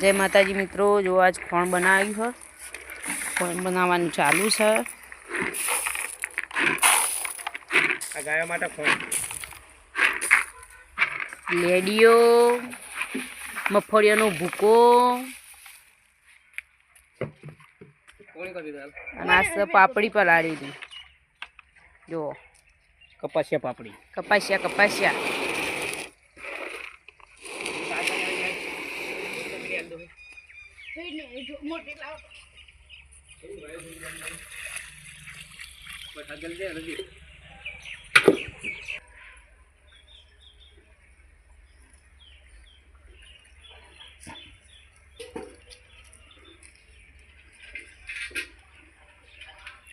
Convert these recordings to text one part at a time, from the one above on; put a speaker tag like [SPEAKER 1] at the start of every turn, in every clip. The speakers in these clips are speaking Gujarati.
[SPEAKER 1] જય માતાજી મિત્રો જો આજ ખોણ બનાવ્યું છે. ખોણ બનાવવાનું ચાલુ છે.
[SPEAKER 2] ગાયો માટે ફોન
[SPEAKER 1] લેડીઓ મગફળીઓનો ભૂકો. અને આ પાપડી પલાળી હતી જુઓ
[SPEAKER 2] કપાસિયા પાપડી.
[SPEAKER 1] કપાસિયા કપાસ્યા.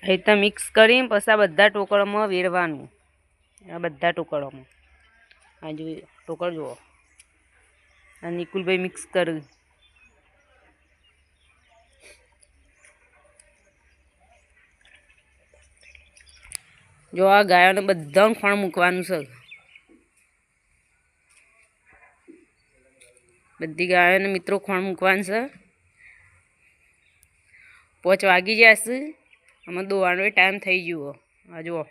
[SPEAKER 1] અહીં તો મિક્સ કરીને પછી આ બધા ટોકળામાં વેરવાનું. આ બધા ટોકળામાં આ જો ટોકળ જુઓ. આ નિકુલભાઈ મિક્સ કર્યું જો આ ગાયોને બધાનું ખોણ મૂકવાનું છે. બધી ગાયોને મિત્રો ખોણ મૂકવાનું છે. પોચ વાગી જશે. આમાં દોવાનો ટાઈમ થઈ ગયો. આ જુઓ.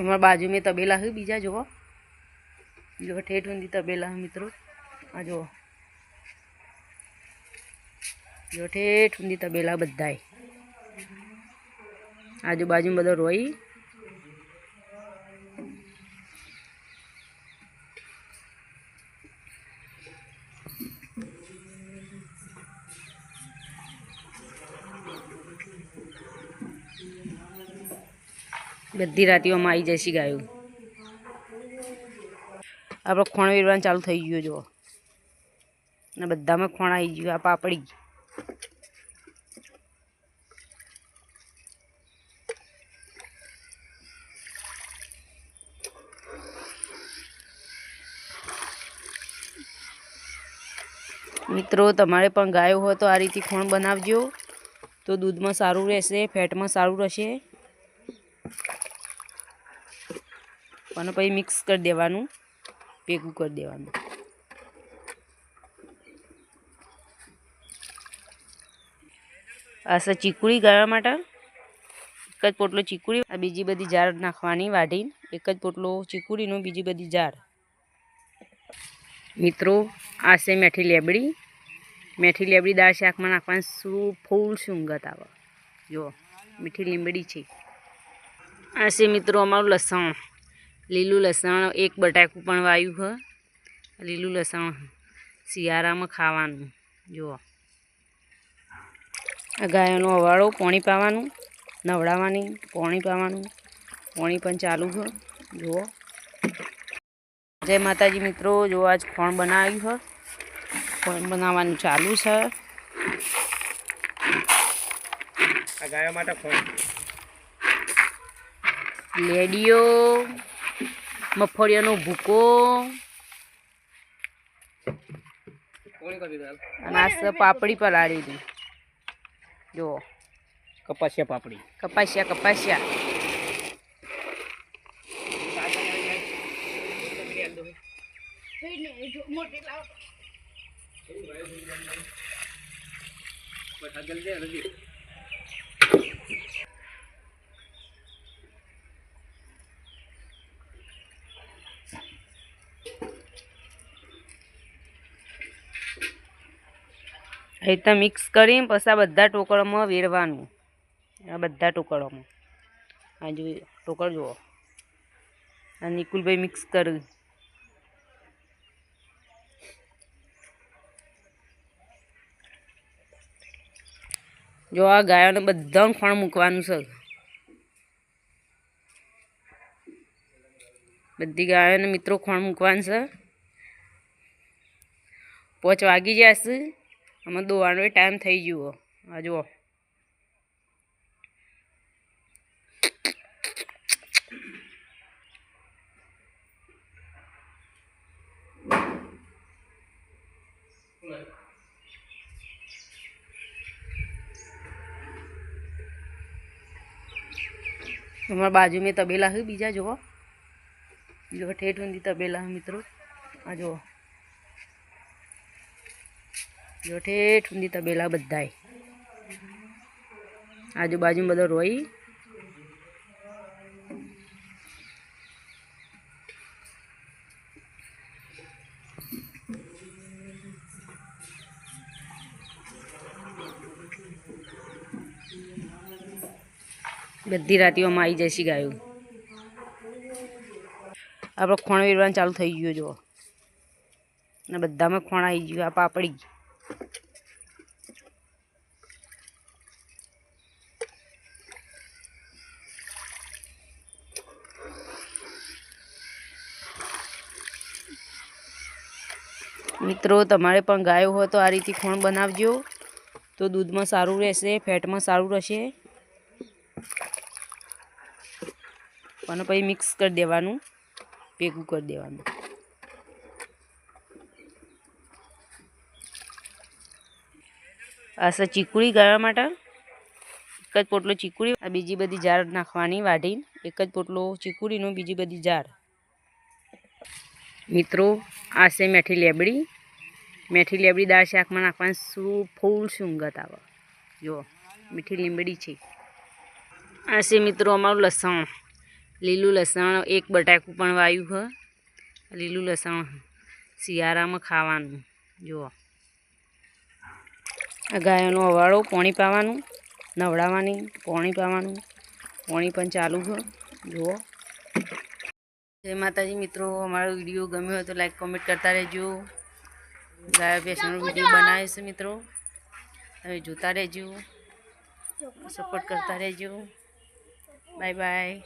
[SPEAKER 1] અમારા બાજુ મેં તબેલા છે બીજા જુઓ જો ઠેઠ ઊંધી તબેલા મિત્રો. આ જુઓ જો ઠેઠ ઊંધી તબેલા બધાય. આજુબાજુ બધો રોઈ બધી રાતીઓમાં આવી જશે ગાયું. આપણે ખોણ વેરવાનું ચાલુ થઈ ગયું, જુઓ. અને બધામાં ખોણ આવી ગયું, આ પાપડી. મિત્રો, તમારે પણ ગાયો હોય તો આ રીતે ખોણ બનાવજો. તો દૂધમાં સારું રહેશે, ફેટમાં સારું રહેશે. અને પછી મિક્સ કરી દેવાનું, ભેગું કરી દેવાનું. આ ચીકુડી ગાળવા માટે. એક જ પોટલો ચીકુડી બીજી બધી જાર નાખવાની વાઢી. એક જ પોટલો ચીકુડીનો, બીજી બધી જાર. મિત્રો, આ છે મેઠી લેબડી. મેઠી લેબડી દાળ શાકમાં નાખવાની શું, ફૂલ સુંગત આવે. જુઓ મીઠી લીંબડી છે. આ છે મિત્રો અમારું લસણ. લીલું લસણ એક બટાકું પણ વાયું હ. લીલું લસણ શિયાળામાં ખાવાનું. જુઓ. આ ગાયોનો અવાળો પોણી પાવાનું નવડાવવાની પોણી પાવાનું. પોણી પણ ચાલુ છે જુઓ. જય માતાજી મિત્રો જો આજ ખોણ બનાવ્યું હોય ખોણ બનાવવાનું ચાલુ છે.
[SPEAKER 2] ગાયો માટે ફોન
[SPEAKER 1] લેડીઓ. મગફળીઓનો ભૂકો. અને આ પાપડી પલાળી હતી. જુઓ
[SPEAKER 2] કપાસિયા પાપડી.
[SPEAKER 1] કપાસિયા કપાસિયા. અહીં તો મિક્સ કરીને પછી બધા ટોકળામાં વેરવાનું. આ બધા ટોકળોમાં આ જો ટોકળ જુઓ. આ નિકુલભાઈ મિક્સ કર્યું. જો આ ગાયોને બધાનું ખોણ મૂકવાનું છે. બધી ગાયોને મિત્રો ખોણ મૂકવાનું છે. પોચ વાગી જશે. આમાં દોવાનો ટાઈમ થઈ ગયો. આ જુઓ. હમણાં બાજુ મેં તબેલા છે બીજા, જુઓ. જો ઠેઠ ઊંધી તબેલા મિત્રો. આ જુઓ. જો ઠેઠ તબેલા બધાય. આજુબાજુ બધો રોઈ. બધી રાતીઓમાં આવી જશે ગાયું. આપણે ખોણ વેરવાનું ચાલુ થઈ ગયું જો અને બધામાં ખોણ આવી ગયું, આ પાપડી. મિત્રો, તમારે પણ ગાયો હોય તો આ રીતે ખોણ બનાવજો. તો દૂધમાં સારું રહેશે, ફેટમાં સારું રહેશે. અને પછી મિક્સ કરી દેવાનું, ભેગું કરી દેવાનું. આ ચીકુડી ગાળવા માટે એક જ પોટલો ચીકુડી, આ બીજી બધી જાર નાખવાની વાઢીને એક જ પોટલો ચીકુડીનો, બીજી બધી જાર. મિત્રો, આ છે મેઠી લેબડી. મેઠી લેબડી દાળ શાકમાં નાખવાની શું, ફૂલ સુંગત આવે. જુઓ મીઠી લીંબડી છે. આ છે મિત્રો અમારું લસણ. લીલું લસણ, એક બટાકું પણ વાયું હ. લીલું લસણ શિયાળામાં ખાવાનું. જુઓ આ ગાયોનો અવાળો પોણી પાવાનું નવડાવવાની પોણી પાવાનું, પોણી પણ ચાલુ છે. જુઓ. જય માતાજી મિત્રો, અમારો વીડિયો ગમ્યો હોય તો લાઈક કોમેન્ટ કરતા રહેજો. ગાયો ભેંસનો વીડિયો બનાવીશું મિત્રો. તમે જોતા રહેજો. સપોર્ટ કરતા રહેજો. Bye bye